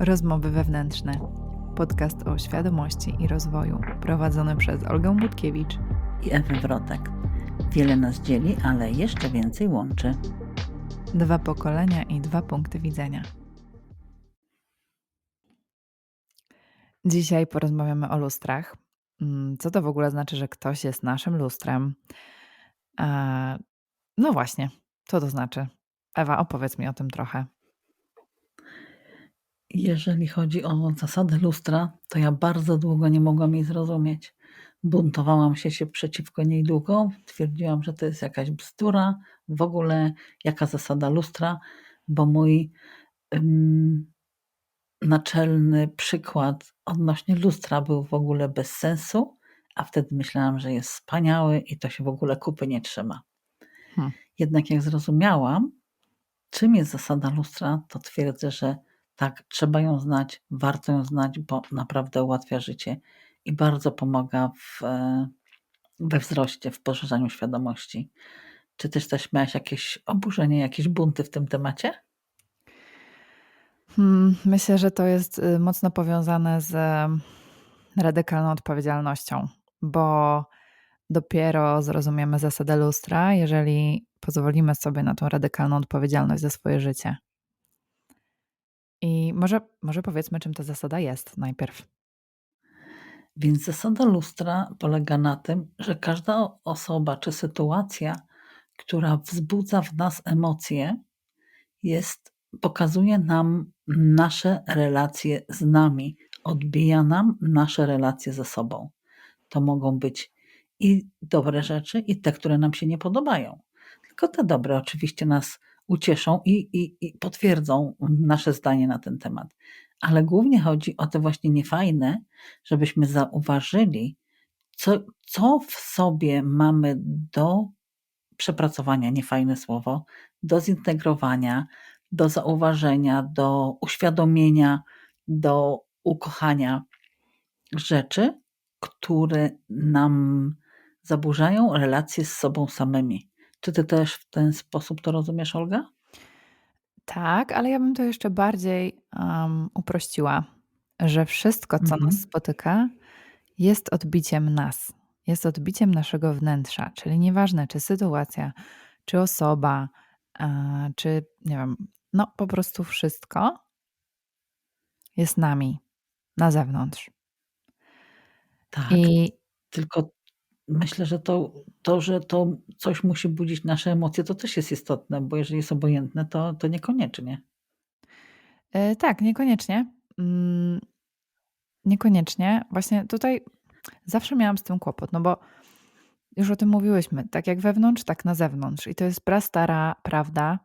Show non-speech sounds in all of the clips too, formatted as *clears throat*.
Rozmowy wewnętrzne. Podcast o świadomości i rozwoju, prowadzony przez Olgę Budkiewicz i Ewę Wrotek. Wiele nas dzieli, ale jeszcze więcej łączy. Dwa pokolenia i dwa punkty widzenia. Dzisiaj porozmawiamy o lustrach. Mm, co to w ogóle znaczy, że ktoś jest naszym lustrem? No właśnie, co to znaczy? Ewa, opowiedz mi o tym trochę. Jeżeli chodzi o zasadę lustra, to ja bardzo długo nie mogłam jej zrozumieć. Buntowałam się, się przeciwko niej długo. Twierdziłam, że to jest jakaś bzdura. W ogóle jaka zasada lustra, bo mój um, naczelny przykład odnośnie lustra był w ogóle bez sensu, a wtedy myślałam, że jest wspaniały i to się w ogóle kupy nie trzyma. Hmm. Jednak jak zrozumiałam, czym jest zasada lustra, to twierdzę, że tak, trzeba ją znać, warto ją znać, bo naprawdę ułatwia życie i bardzo pomaga w, e, we wzroście, w poszerzaniu świadomości. Czy też też miałaś jakieś oburzenie, jakieś bunty w tym temacie? Hmm, myślę, że to jest y, mocno powiązane z radykalną odpowiedzialnością, bo dopiero zrozumiemy zasadę lustra, jeżeli pozwolimy sobie na tą radykalną odpowiedzialność za swoje życie. I może, może powiedzmy, czym ta zasada jest najpierw. Więc zasada lustra polega na tym, że każda osoba czy sytuacja, która wzbudza w nas emocje, jest, pokazuje nam nasze relacje z nami, odbija nam nasze relacje ze sobą. To mogą być i dobre rzeczy, i te, które nam się nie podobają. Tylko te dobre oczywiście nas ucieszą i, i, i potwierdzą nasze zdanie na ten temat. Ale głównie chodzi o te właśnie niefajne, żebyśmy zauważyli, co, co w sobie mamy do przepracowania, niefajne słowo, do zintegrowania, do zauważenia, do uświadomienia, do ukochania rzeczy, które nam zaburzają relacje z sobą samymi. Czy ty też w ten sposób to rozumiesz, Olga? Tak, ale ja bym to jeszcze bardziej um, uprościła, że wszystko, co mhm. nas spotyka, jest odbiciem nas, jest odbiciem naszego wnętrza, czyli nieważne, czy sytuacja, czy osoba, czy nie wiem, no po prostu wszystko jest nami na zewnątrz. Tak. I tylko myślę, że to, to, że to coś musi budzić nasze emocje, to też jest istotne, bo jeżeli jest obojętne, to, to niekoniecznie. Yy, tak, niekoniecznie. Yy, niekoniecznie. Właśnie tutaj zawsze miałam z tym kłopot, no bo już o tym mówiłyśmy, tak jak wewnątrz, tak na zewnątrz. I to jest prastara prawda,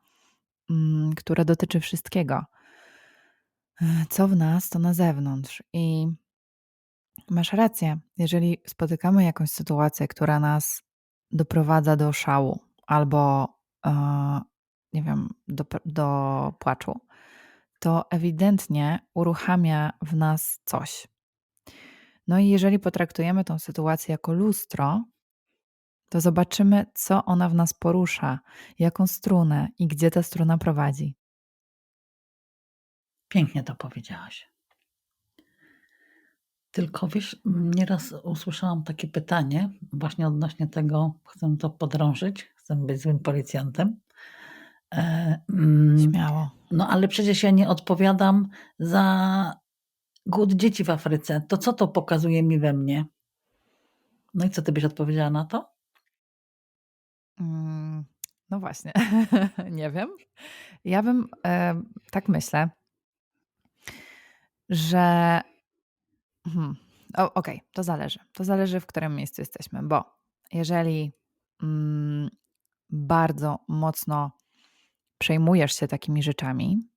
yy, która dotyczy wszystkiego. E, co w nas, to na zewnątrz. I Masz rację. Jeżeli spotykamy jakąś sytuację, która nas doprowadza do szału albo, e, nie wiem, do, do płaczu, to ewidentnie uruchamia w nas coś. No i jeżeli potraktujemy tą sytuację jako lustro, to zobaczymy, co ona w nas porusza, jaką strunę i gdzie ta struna prowadzi. Pięknie to powiedziałaś. Tylko wiesz, nieraz usłyszałam takie pytanie, właśnie odnośnie tego, chcę to podrążyć, chcę być złym policjantem. E, mm, Śmiało. No ale przecież ja nie odpowiadam za głód dzieci w Afryce. To co to pokazuje mi we mnie? No i co ty byś odpowiedziała na to? Mm, no właśnie, *laughs* nie wiem. Ja bym e, tak myślę, że Mhm. Okej, to zależy. To zależy, w którym miejscu jesteśmy, bo jeżeli mm, bardzo mocno przejmujesz się takimi rzeczami,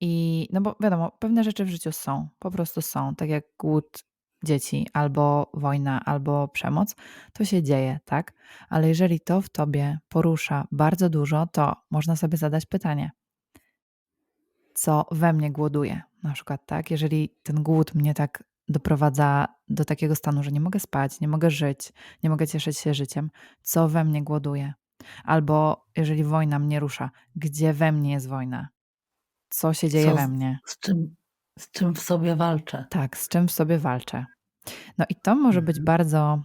i no bo wiadomo, pewne rzeczy w życiu są, po prostu są, tak jak głód dzieci, albo wojna, albo przemoc, to się dzieje, tak? Ale jeżeli to w tobie porusza bardzo dużo, to można sobie zadać pytanie, co we mnie głoduje, na przykład, tak? Jeżeli ten głód mnie tak doprowadza do takiego stanu, że nie mogę spać, nie mogę żyć, nie mogę cieszyć się życiem, co we mnie głoduje? Albo jeżeli wojna mnie rusza, gdzie we mnie jest wojna? co się dzieje Co we mnie. z czym z czym w sobie walczę. Tak, z czym w sobie walczę. No i to może być Mhm. bardzo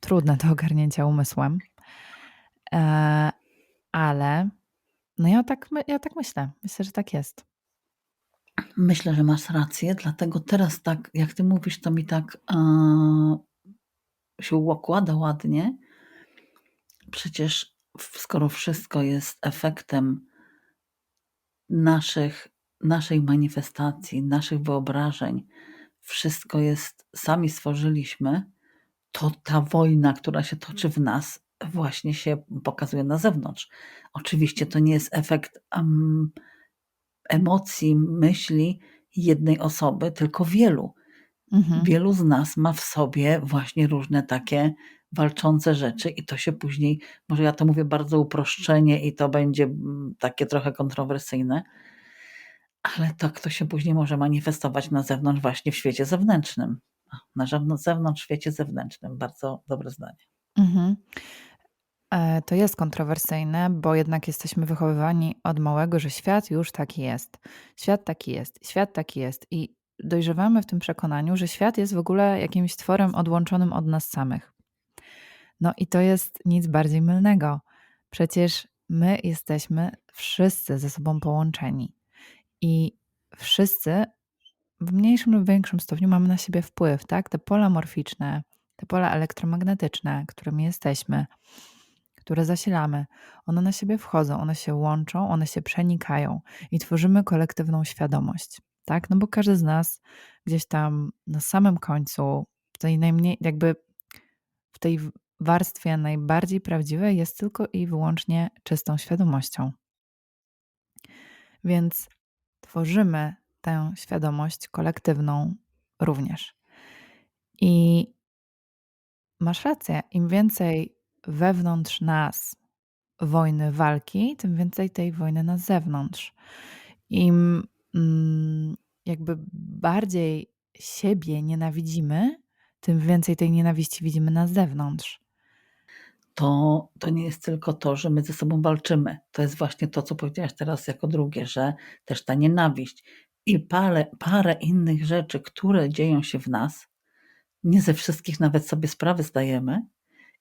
trudne do ogarnięcia umysłem. Eee, ale no ja tak ja tak myślę. Myślę, że tak jest. Myślę, że masz rację, dlatego teraz tak, jak ty mówisz, to mi tak, aaa, się układa ładnie. Przecież skoro wszystko jest efektem naszych naszej manifestacji, naszych wyobrażeń, wszystko jest sami stworzyliśmy, to ta wojna, która się toczy w nas, właśnie się pokazuje na zewnątrz. Oczywiście to nie jest efekt, em, emocji, myśli jednej osoby, tylko wielu. Mhm. Wielu z nas ma w sobie właśnie różne takie walczące rzeczy i to się później może ja to mówię bardzo uproszczenie i to będzie, mm, takie trochę kontrowersyjne ale tak to się później może manifestować na zewnątrz właśnie w świecie zewnętrznym. Na zewnątrz w świecie zewnętrznym. Bardzo dobre zdanie. Mhm. E, to jest kontrowersyjne, bo jednak jesteśmy wychowywani od małego, że świat już taki jest. Świat taki jest, świat taki jest i dojrzewamy w tym przekonaniu, że świat jest w ogóle jakimś tworem odłączonym od nas samych. No i to jest nic bardziej mylnego. Przecież my jesteśmy wszyscy ze sobą połączeni i wszyscy w mniejszym lub większym stopniu mamy na siebie wpływ, tak? Te pola morficzne, te pola elektromagnetyczne, którymi jesteśmy, które zasilamy, one na siebie wchodzą, one się łączą, one się przenikają i tworzymy kolektywną świadomość, tak? No bo każdy z nas gdzieś tam na samym końcu, w tej najmniej, jakby w tej warstwie najbardziej prawdziwej jest tylko i wyłącznie czystą świadomością. Więc tworzymy tę świadomość kolektywną również. I masz rację, im więcej wewnątrz nas wojny, walki, tym więcej tej wojny na zewnątrz. Im, mm, jakby bardziej siebie nienawidzimy, tym więcej tej nienawiści widzimy na zewnątrz. To to nie jest tylko to, że my ze sobą walczymy. To jest właśnie to, co powiedziałaś teraz jako drugie, że też ta nienawiść i parę parę innych rzeczy, które dzieją się w nas, nie ze wszystkich nawet sobie sprawy zdajemy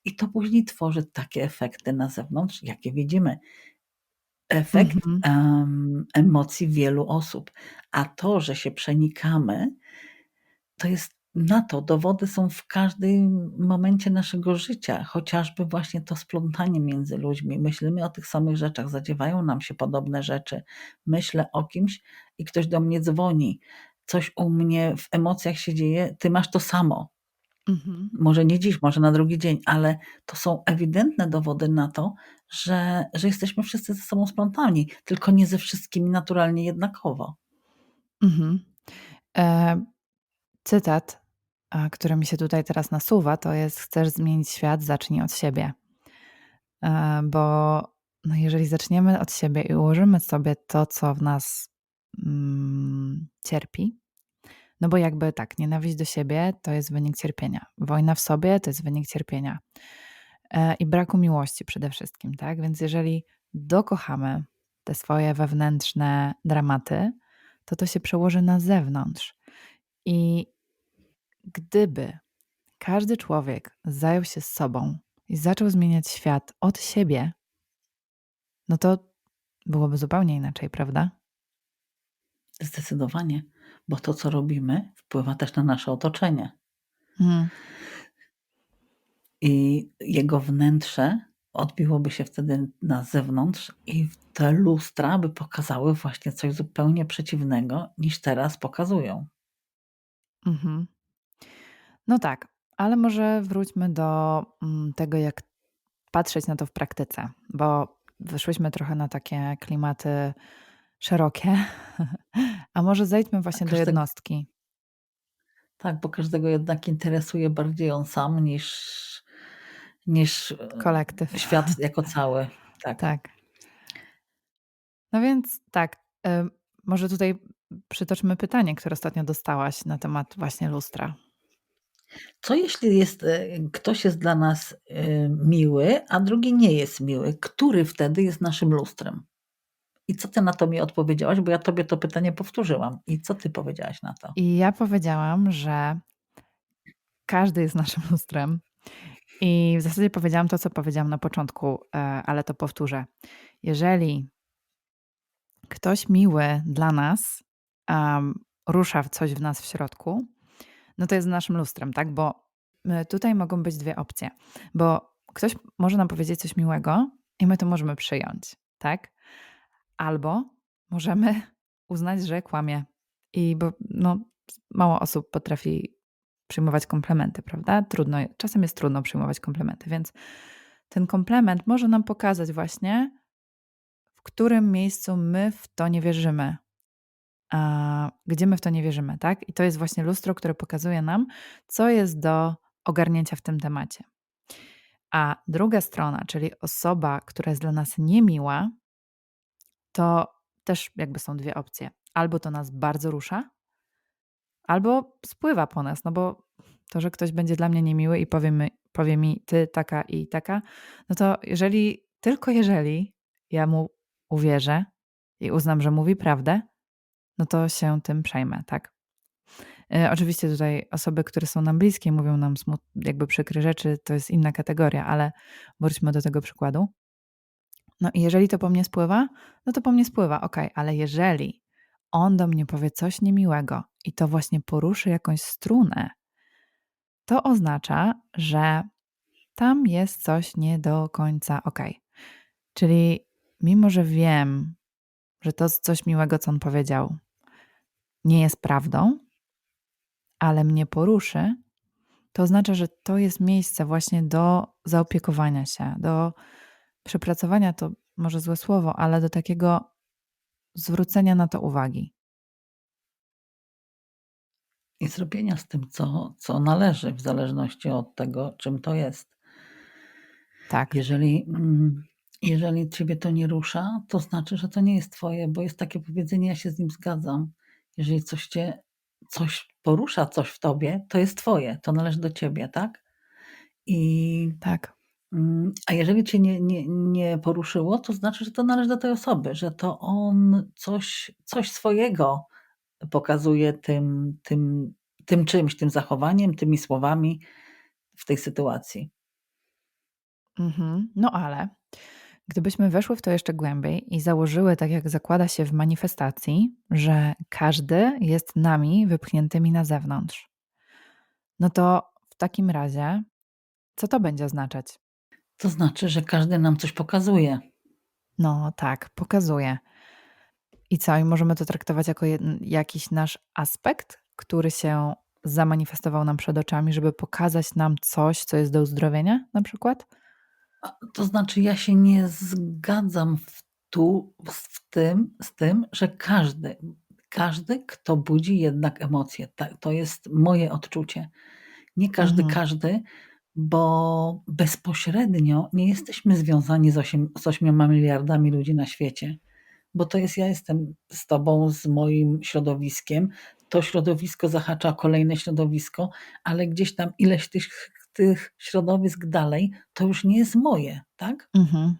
i to później tworzy takie efekty na zewnątrz, jakie widzimy. Efekt, Mhm. em, emocji wielu osób. A to, że się przenikamy, to jest na to dowody są w każdym momencie naszego życia, chociażby właśnie to splątanie między ludźmi. Myślimy o tych samych rzeczach, zadziewają nam się podobne rzeczy. Myślę o kimś i ktoś do mnie dzwoni. Coś u mnie w emocjach się dzieje, ty masz to samo. Mhm. Może nie dziś, może na drugi dzień, ale to są ewidentne dowody na to, że że jesteśmy wszyscy ze sobą splątani, tylko nie ze wszystkimi naturalnie jednakowo. Mhm. E, cytat, który mi się tutaj teraz nasuwa, to jest: "Chcesz zmienić świat, zacznij od siebie". E, bo no jeżeli zaczniemy od siebie i ułożymy sobie to, co w nas, mm, cierpi no bo jakby tak, nienawiść do siebie to jest wynik cierpienia. Wojna w sobie to jest wynik cierpienia. E, i braku miłości przede wszystkim, tak? Więc jeżeli dokochamy te swoje wewnętrzne dramaty, to to się przełoży na zewnątrz. I gdyby każdy człowiek zajął się sobą i zaczął zmieniać świat od siebie no to byłoby zupełnie inaczej, prawda? Zdecydowanie, bo to, co robimy, wpływa też na nasze otoczenie. Mhm. I jego wnętrze odbiłoby się wtedy na zewnątrz i te lustra by pokazały właśnie coś zupełnie przeciwnego, niż teraz pokazują. Mhm. No tak, ale może wróćmy do, mm, tego, jak patrzeć na to w praktyce, bo wyszłyśmy trochę na takie klimaty szerokie, *laughs* a może zejdźmy właśnie do jednostki. Tak, bo każdego jednak interesuje bardziej on sam niż niż, Kolektyw. e, świat jako cały. *laughs* Tak. Tak. No więc tak, y, może tutaj przytoczmy pytanie, które ostatnio dostałaś na temat właśnie lustra. Co jeśli jest, e, ktoś jest dla nas, e, miły, a drugi nie jest miły? Który wtedy jest naszym lustrem? I co ty na to mi odpowiedziałaś? Bo ja tobie to pytanie powtórzyłam. I co ty powiedziałaś na to? I ja powiedziałam, że każdy jest naszym *laughs* lustrem. I w zasadzie powiedziałam to, co powiedziałam na początku, e, ale to powtórzę. Jeżeli ktoś miły dla nas um, rusza w coś w nas w środku, no to jest naszym lustrem, tak? Bo e, tutaj mogą być dwie opcje. Bo ktoś może nam powiedzieć coś miłego i my to możemy przyjąć, tak? Albo możemy *laughs* uznać, że kłamie. I bo no, mało osób potrafi przyjmować komplementy, prawda? Trudno, czasem jest trudno przyjmować komplementy, więc ten komplement może nam pokazać właśnie, w którym miejscu my w to nie wierzymy. A gdzie my w to nie wierzymy, tak? I to jest właśnie lustro, które pokazuje nam, co jest do ogarnięcia w tym temacie. A druga strona, czyli osoba, która jest dla nas niemiła, to też jakby są dwie opcje. Albo to nas bardzo rusza, albo spływa po nas, no bo to, że ktoś będzie dla mnie niemiły i powie mi, powie mi ty taka i taka, no to jeżeli, tylko jeżeli ja mu uwierzę i uznam, że mówi prawdę, no to się tym przejmę, tak? E, oczywiście tutaj osoby, które są nam bliskie, mówią nam smut, jakby przykre rzeczy, to jest inna kategoria, ale wróćmy do tego przykładu. No i jeżeli to po mnie spływa, no to po mnie spływa, ok, ale jeżeli on do mnie powie coś niemiłego i to właśnie poruszy jakąś strunę, to oznacza, że tam jest coś nie do końca ok. Czyli mimo, że wiem, że to coś miłego, co on powiedział, nie jest prawdą, ale mnie poruszy, to oznacza, że to jest miejsce właśnie do zaopiekowania się, do przepracowania to może złe słowo, ale do takiego zwrócenia na to uwagi. I zrobienia z tym, co, co należy, w zależności od tego, czym to jest. Tak. Jeżeli, mm, jeżeli ciebie to nie rusza, to znaczy, że to nie jest twoje, bo jest takie powiedzenie, ja się z nim zgadzam. Jeżeli coś cię, coś porusza, coś w tobie, to jest twoje, to należy do ciebie, tak? I Tak. Mm, a jeżeli cię nie, nie, nie poruszyło, to znaczy, że to należy do tej osoby, że to on coś, coś swojego pokazuje tym, tym, tym czymś, tym zachowaniem, tymi słowami w tej sytuacji. Mhm. No ale gdybyśmy weszły w to jeszcze głębiej i założyły, tak jak zakłada się w manifestacji, że każdy jest nami wypchniętymi na zewnątrz, no to w takim razie, co to będzie oznaczać? To znaczy, że każdy nam coś pokazuje. No tak, pokazuje. I co? I możemy to traktować jako jakiś nasz aspekt, który się zamanifestował nam przed oczami, żeby pokazać nam coś, co jest do uzdrowienia, na przykład? To znaczy, ja się nie zgadzam w, tu, w tym, z tym, że każdy, każdy, kto budzi jednak emocje, to jest moje odczucie. Nie każdy, Mhm. każdy, bo bezpośrednio nie jesteśmy związani z, 8, z 8 miliardami ludzi na świecie. Bo to jest, ja jestem z tobą, z moim środowiskiem. To środowisko zahacza kolejne środowisko, ale gdzieś tam ileś tych, tych środowisk dalej, to już nie jest moje, tak? Mhm.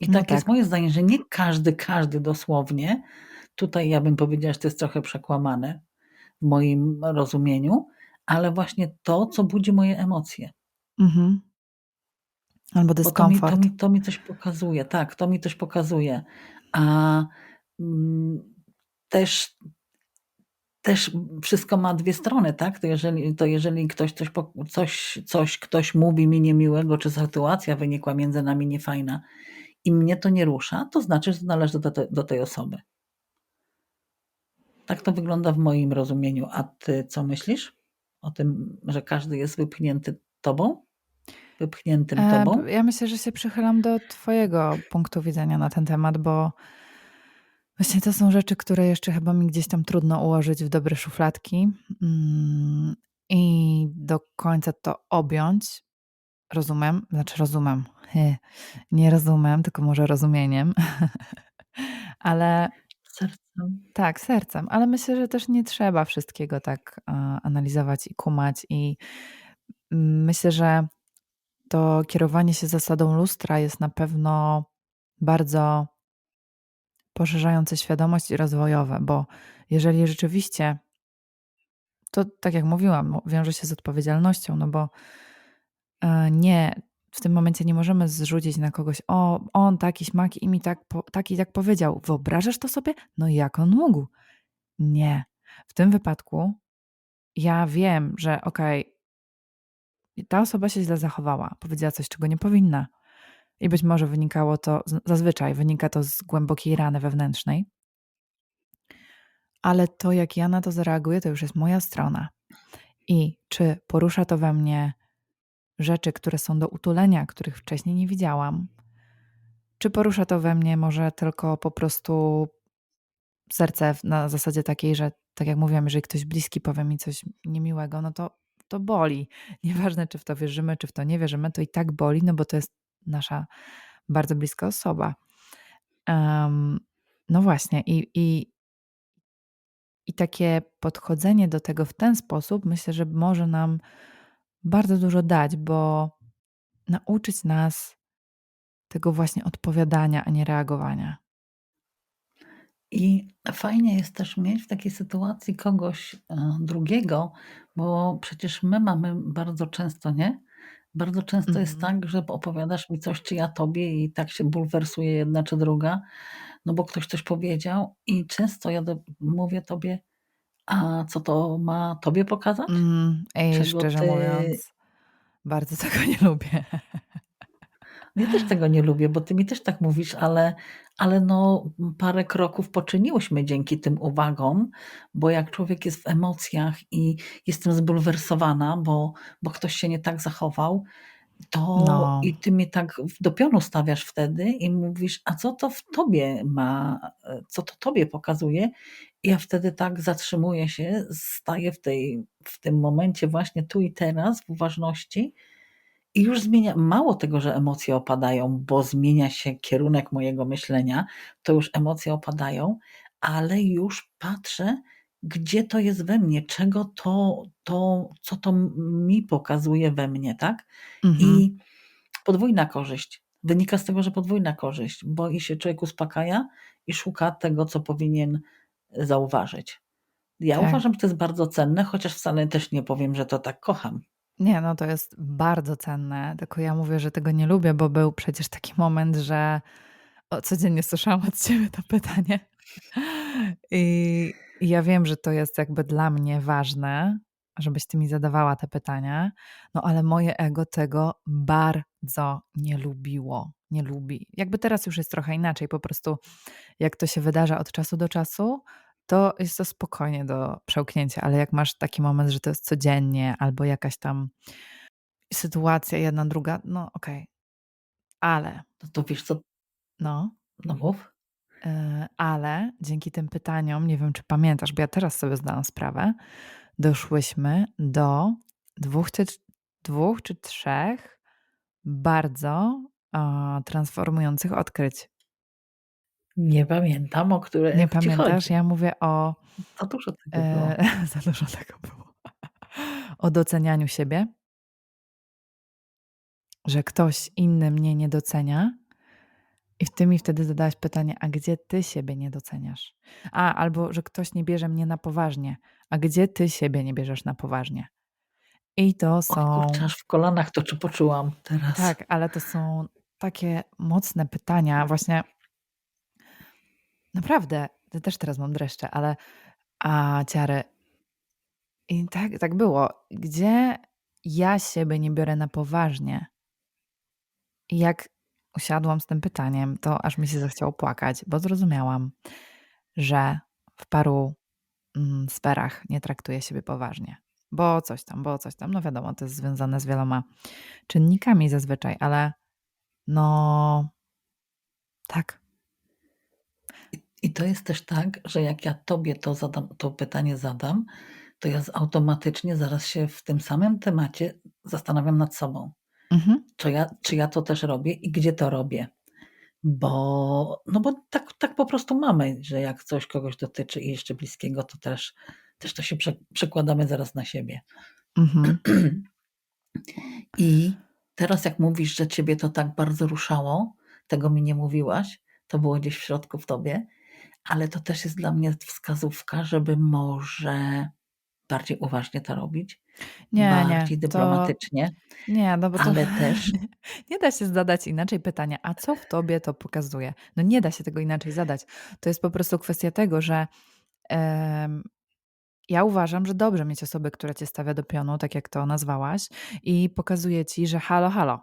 I No tak jest tak. moje zdanie, że nie każdy, każdy dosłownie, tutaj ja bym powiedziała, że to jest trochę przekłamane w moim rozumieniu, ale właśnie to, co budzi moje emocje. Mhm. Albo Bo to mi, to, dyskomfort. mi, to mi coś pokazuje, tak, to mi coś pokazuje. A mm, też, też wszystko ma dwie strony, tak? To jeżeli, to jeżeli ktoś coś, po- coś, coś ktoś mówi mi niemiłego, czy sytuacja wynikła między nami niefajna i mnie to nie rusza, to znaczy, że należy do, te, do tej osoby. Tak to wygląda w moim rozumieniu. A ty co myślisz o tym, że każdy jest wypchnięty tobą? Wypchniętym E, tobą? b- Ja myślę, że się przychylam do Twojego punktu widzenia na ten temat, bo właśnie to są rzeczy, które jeszcze chyba mi gdzieś tam trudno ułożyć w dobre szufladki mm, i do końca to objąć. Rozumiem, znaczy rozumiem. Nie rozumiem, tylko może rozumieniem. *laughs* Ale Sercem. tak, sercem, ale myślę, że też nie trzeba wszystkiego tak e, analizować i kumać. I myślę, że to kierowanie się zasadą lustra jest na pewno bardzo poszerzające świadomość i rozwojowe, bo jeżeli rzeczywiście to tak jak mówiłam, wiąże się z odpowiedzialnością, no bo e, nie, w tym momencie nie możemy zrzucić na kogoś, o, on taki śmaki i mi tak, po, tak i tak powiedział. Wyobrażasz to sobie? No jak on mógł? Nie. W tym wypadku ja wiem, że okej, ta osoba się źle zachowała, powiedziała coś, czego nie powinna. I być może wynikało to, zazwyczaj wynika to z głębokiej rany wewnętrznej. Ale to, jak ja na to zareaguję, to już jest moja strona. I czy porusza to we mnie rzeczy, które są do utulenia, których wcześniej nie widziałam? Czy porusza to we mnie może tylko po prostu serce na zasadzie takiej, że tak jak mówiłam, jeżeli ktoś bliski powie mi coś niemiłego, no to to boli. Nieważne, czy w to wierzymy, czy w to nie wierzymy, to i tak boli, no bo to jest nasza bardzo bliska osoba. Em, no właśnie, i, i, i takie podchodzenie do tego w ten sposób, myślę, że może nam bardzo dużo dać, bo nauczyć nas tego właśnie odpowiadania, a nie reagowania. I fajnie jest też mieć w takiej sytuacji kogoś e, drugiego, bo przecież my mamy bardzo często, nie? Bardzo często jest Mhm. tak, że opowiadasz mi coś, czy ja tobie, i tak się bulwersuje jedna czy druga, no bo ktoś coś powiedział, i często ja do, mówię tobie, a co to ma tobie pokazać? Mm, ej, Czego szczerze ty mówiąc, bardzo tego *laughs* nie lubię. Ja też tego nie lubię, bo ty mi też tak mówisz, ale, ale no parę kroków poczyniłyśmy dzięki tym uwagom, bo jak człowiek jest w emocjach i jestem zbulwersowana, bo, bo ktoś się nie tak zachował, to No. i ty mnie tak do pionu stawiasz wtedy i mówisz, a co to w tobie ma, co to tobie pokazuje? I ja wtedy tak zatrzymuję się, staję w, tej, w tym momencie właśnie tu i teraz, w uważności i już zmienia mało tego, że emocje opadają, bo zmienia się kierunek mojego myślenia, to już emocje opadają, ale już patrzę, gdzie to jest we mnie, czego to, to co to mi pokazuje we mnie, tak? Mhm. I podwójna korzyść. Wynika z tego, że podwójna korzyść, bo i się człowiek uspokaja i szuka tego, co powinien zauważyć. Ja Tak. uważam, że to jest bardzo cenne, chociaż wcale też nie powiem, że to tak kocham. Nie, no to jest bardzo cenne, tylko ja mówię, że tego nie lubię, bo był przecież taki moment, że o, codziennie słyszałam od ciebie to pytanie. I, I ja wiem, że to jest jakby dla mnie ważne, żebyś ty mi zadawała te pytania, no ale moje ego tego bardzo nie lubiło, nie lubi. Jakby teraz już jest trochę inaczej, po prostu jak to się wydarza od czasu do czasu, to jest to spokojnie do przełknięcia, ale jak masz taki moment, że to jest codziennie albo jakaś tam sytuacja jedna, druga, no okej, ale To, to wiesz co, no, no mów. yy, ale dzięki tym pytaniom, nie wiem czy pamiętasz, bo ja teraz sobie zdałam sprawę, doszłyśmy do dwóch czy, dwóch czy trzech bardzo transformujących odkryć. Nie pamiętam, o które Nie pamiętasz? chodzi. Ja mówię o Za dużo tego e, było. *laughs* za dużo tego było. O docenianiu siebie, że ktoś inny mnie nie docenia I ty mi wtedy zadałaś pytanie, a gdzie ty siebie nie doceniasz? A, albo że ktoś nie bierze mnie na poważnie, a gdzie ty siebie nie bierzesz na poważnie? I to kurczę, są, aż w kolanach to czy poczułam teraz. tak, ale to są takie mocne pytania, właśnie naprawdę, ja też teraz mam dreszcze, ale a ciary, i tak, tak było. Gdzie ja siebie nie biorę na poważnie? I jak usiadłam z tym pytaniem, to aż mi się zachciało płakać, bo zrozumiałam, że w paru mm, sferach nie traktuje siebie poważnie. Bo coś tam, bo coś tam. No wiadomo, to jest związane z wieloma czynnikami zazwyczaj, ale no tak. I, to jest też tak, że jak ja tobie to, zadam, to pytanie zadam, to ja automatycznie zaraz się w tym samym temacie zastanawiam nad sobą. Mhm. Czy ja, czy ja to też robię i gdzie to robię? Bo, no bo tak, tak po prostu mamy, że jak coś kogoś dotyczy i jeszcze bliskiego, to też, też to się prze, przekładamy zaraz na siebie. Mhm. *clears throat* I teraz jak mówisz, że ciebie to tak bardzo ruszało, tego mi nie mówiłaś, to było gdzieś w środku w tobie, Ale to też jest dla mnie wskazówka, żeby może bardziej uważnie to robić, Nie, nie, bardziej to dyplomatycznie, nie, no bo to ale *laughs* też nie da się zadać inaczej pytania: „A co w tobie to pokazuje?” No nie da się tego inaczej zadać. To jest po prostu kwestia tego, że, ja uważam, że dobrze mieć osobę, która cię stawia do pionu, tak jak to nazwałaś, i pokazuje ci, że halo, halo,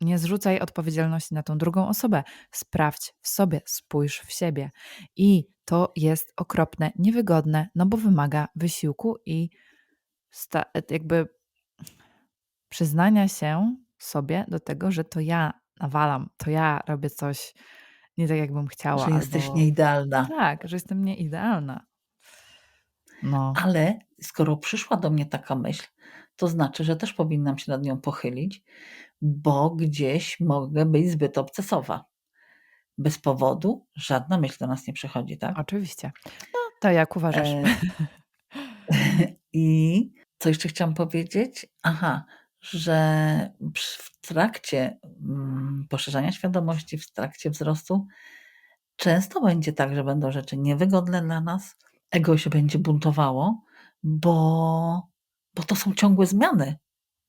nie zrzucaj odpowiedzialności na tą drugą osobę. Sprawdź w sobie, spójrz w siebie. I to jest okropne, niewygodne, no bo wymaga wysiłku i sta jakby przyznania się sobie do tego, że to ja nawalam, to ja robię coś nie tak, jakbym chciała, Że jesteś albo nieidealna. tak, że jestem nieidealna. No. Ale skoro przyszła do mnie taka myśl, to znaczy, że też powinnam się nad nią pochylić, bo gdzieś mogę być zbyt obcesowa. Bez powodu żadna myśl do nas nie przychodzi, tak? Oczywiście. No, to jak uważasz? E *laughs* I co jeszcze chciałam powiedzieć? Aha, że w trakcie, mm, poszerzania świadomości, w trakcie wzrostu często będzie tak, że będą rzeczy niewygodne dla nas, ego się będzie buntowało, bo bo to są ciągłe zmiany,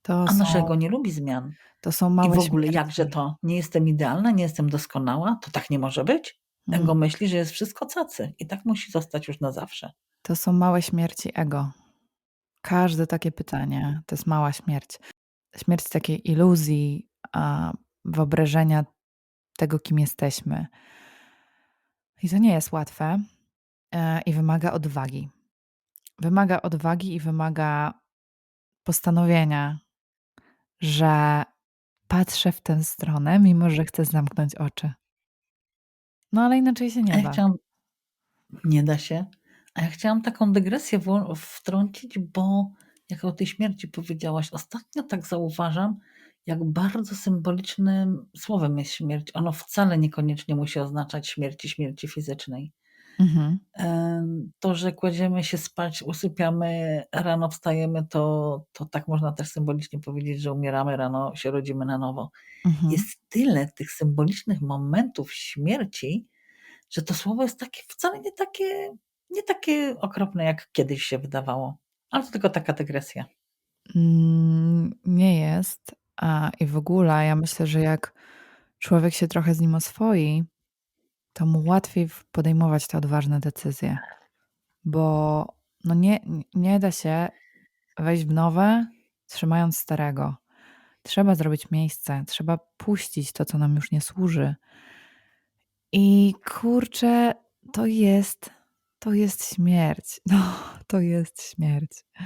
To a są nie lubi zmian. to są I małe w ogóle jakże śmierci. to? Nie jestem idealna, nie jestem doskonała? To tak nie może być? Mm. Ego myśli, że jest wszystko cacy i tak musi zostać już na zawsze. To są małe śmierci ego. Każde takie pytanie to jest mała śmierć. Śmierć takiej iluzji, a, wyobrażenia tego, kim jesteśmy. I to nie jest łatwe, e, i wymaga odwagi. Wymaga odwagi i wymaga postanowienia, że patrzę w tę stronę, mimo że chcę zamknąć oczy. No, ale inaczej się nie ja da. chciałam nie da się. A ja chciałam taką dygresję wtrącić, bo jak o tej śmierci powiedziałaś, ostatnio tak zauważam, jak bardzo symbolicznym słowem jest śmierć. Ono wcale niekoniecznie musi oznaczać śmierci, śmierci fizycznej. Mhm. To, że kładziemy się spać, usypiamy, rano wstajemy, to to tak można też symbolicznie powiedzieć, że umieramy, rano się rodzimy na nowo. Mhm. Jest tyle tych symbolicznych momentów śmierci, że to słowo jest takie wcale nie takie nie takie okropne, jak kiedyś się wydawało. Ale to tylko taka dygresja. Mm, nie jest. A, i w ogóle ja myślę, że jak człowiek się trochę z nim oswoi, to mu łatwiej podejmować te odważne decyzje. Bo no nie nie da się wejść w nowe, trzymając starego. Trzeba zrobić miejsce, trzeba puścić to, co nam już nie służy. I kurczę, to jest to jest śmierć. *laughs* No, to jest śmierć. Tak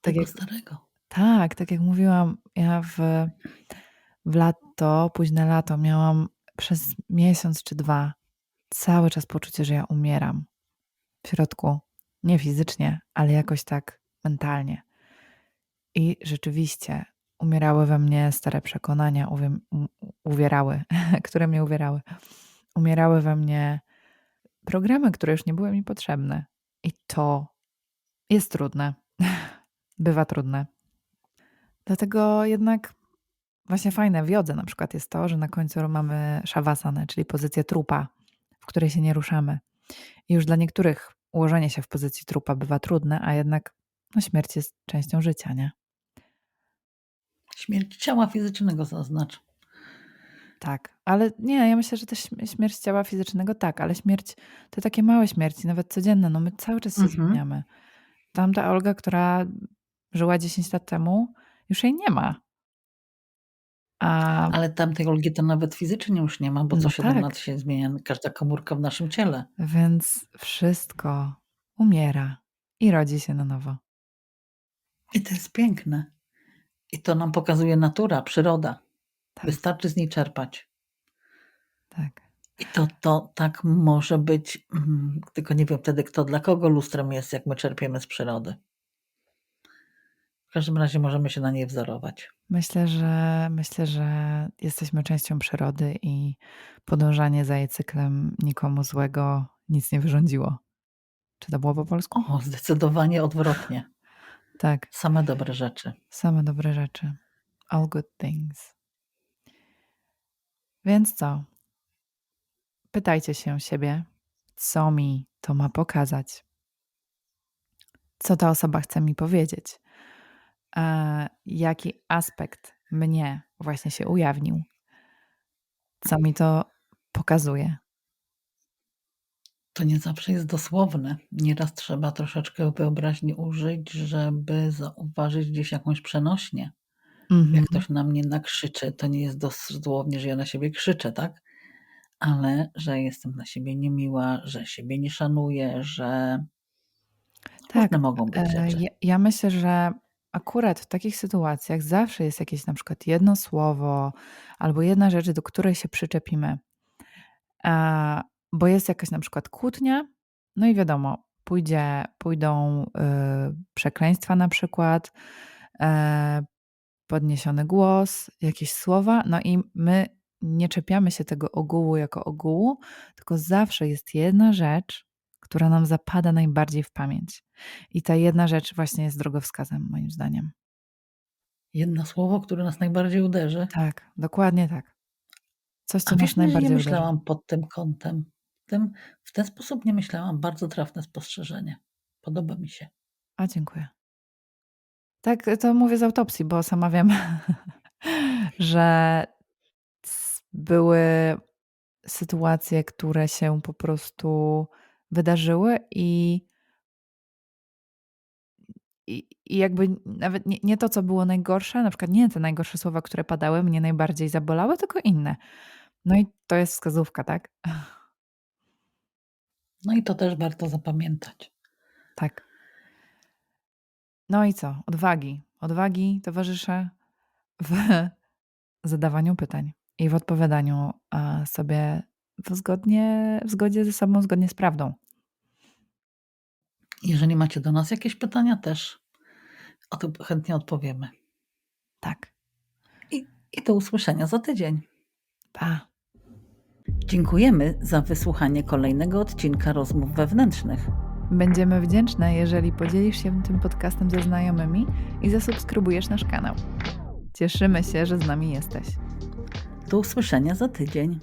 Tego jak starego. tak, tak jak mówiłam, ja w w lato, późne lato miałam przez miesiąc czy 2 cały czas poczucie, że ja umieram. W środku. Nie fizycznie, ale jakoś tak mentalnie. I rzeczywiście umierały we mnie stare przekonania, uwiem u uwierały, *laughs* które mnie uwierały. Umierały we mnie programy, które już nie były mi potrzebne. I to jest trudne. *laughs* Bywa trudne. Dlatego jednak właśnie fajne w jodze na przykład jest to, że na końcu mamy szawasanę, czyli pozycję trupa, w której się nie ruszamy. I już dla niektórych ułożenie się w pozycji trupa bywa trudne, a jednak no śmierć jest częścią życia, nie? Śmierć ciała fizycznego zaznacz. Tak, ale nie, ja myślę, że też śm śmierć ciała fizycznego tak, ale śmierć to takie małe śmierci, nawet codzienne, no my cały czas się Mhm. zmieniamy. Tamta Olga, która żyła 10 lat temu, już jej nie ma. A Ale tamtej Olgi to nawet fizycznie już nie ma, bo co No 7 tak. lat się zmienia każda komórka w naszym ciele. Więc wszystko umiera i rodzi się na nowo. I to jest piękne. I to nam pokazuje natura, przyroda. Tak. Wystarczy z niej czerpać. Tak. I to to tak może być, mm, tylko nie wiem wtedy, kto dla kogo lustrem jest, jak my czerpiemy z przyrody. W każdym razie możemy się na niej wzorować. Myślę, że myślę, że jesteśmy częścią przyrody i podążanie za jej cyklem nikomu złego nic nie wyrządziło. Czy to było po polsku? O, zdecydowanie odwrotnie. *laughs* Tak. Same dobre rzeczy. Same dobre rzeczy. All good things. Więc co? Pytajcie się siebie, co mi to ma pokazać. Co ta osoba chce mi powiedzieć. E, jaki aspekt mnie właśnie się ujawnił. Co mi to pokazuje. To nie zawsze jest dosłowne. Nieraz trzeba troszeczkę wyobraźni użyć, żeby zauważyć gdzieś jakąś przenośnię. Mhm. Jak ktoś na mnie nakrzyczy, to nie jest dosłownie, że ja na siebie krzyczę, tak? Ale że jestem dla siebie niemiła, że siebie nie szanuję, że Tak, różne mogą być e, rzeczy. ja ja myślę, że akurat w takich sytuacjach zawsze jest jakieś na przykład jedno słowo albo jedna rzecz, do której się przyczepimy. E, bo jest jakaś na przykład kłótnia, no i wiadomo, pójdzie pójdą, y, przekleństwa na przykład, e, podniesiony głos, jakieś słowa, no i my nie czepiamy się tego ogółu jako ogółu, tylko zawsze jest jedna rzecz, która nam zapada najbardziej w pamięć. I ta jedna rzecz właśnie jest drogowskazem moim zdaniem. Jedno słowo, które nas najbardziej uderzy. Tak, dokładnie tak. Coś, co A nas nigdy nie najbardziej uderzy. myślałam pod tym kątem. Tym w ten sposób nie myślałam. Bardzo trafne spostrzeżenie. Podoba mi się. A, dziękuję. Tak, to mówię z autopsji, bo sama wiem, *laughs* że były sytuacje, które się po prostu wydarzyły i i i jakby nawet nie nie to, co było najgorsze, na przykład nie te najgorsze słowa, które padały, mnie najbardziej zabolały, tylko inne. No i to jest wskazówka, tak? No i to też warto zapamiętać. Tak. No i co? Odwagi. Odwagi towarzysze w *laughs* zadawaniu pytań i w odpowiadaniu, a, sobie w zgodnie w zgodzie ze sobą, zgodnie z prawdą. Jeżeli macie do nas jakieś pytania, też o to chętnie odpowiemy. Tak. I i do usłyszenia za tydzień. Pa. Dziękujemy za wysłuchanie kolejnego odcinka Rozmów Wewnętrznych. Będziemy wdzięczne, jeżeli podzielisz się tym podcastem ze znajomymi i zasubskrybujesz nasz kanał. Cieszymy się, że z nami jesteś. Do usłyszenia za tydzień.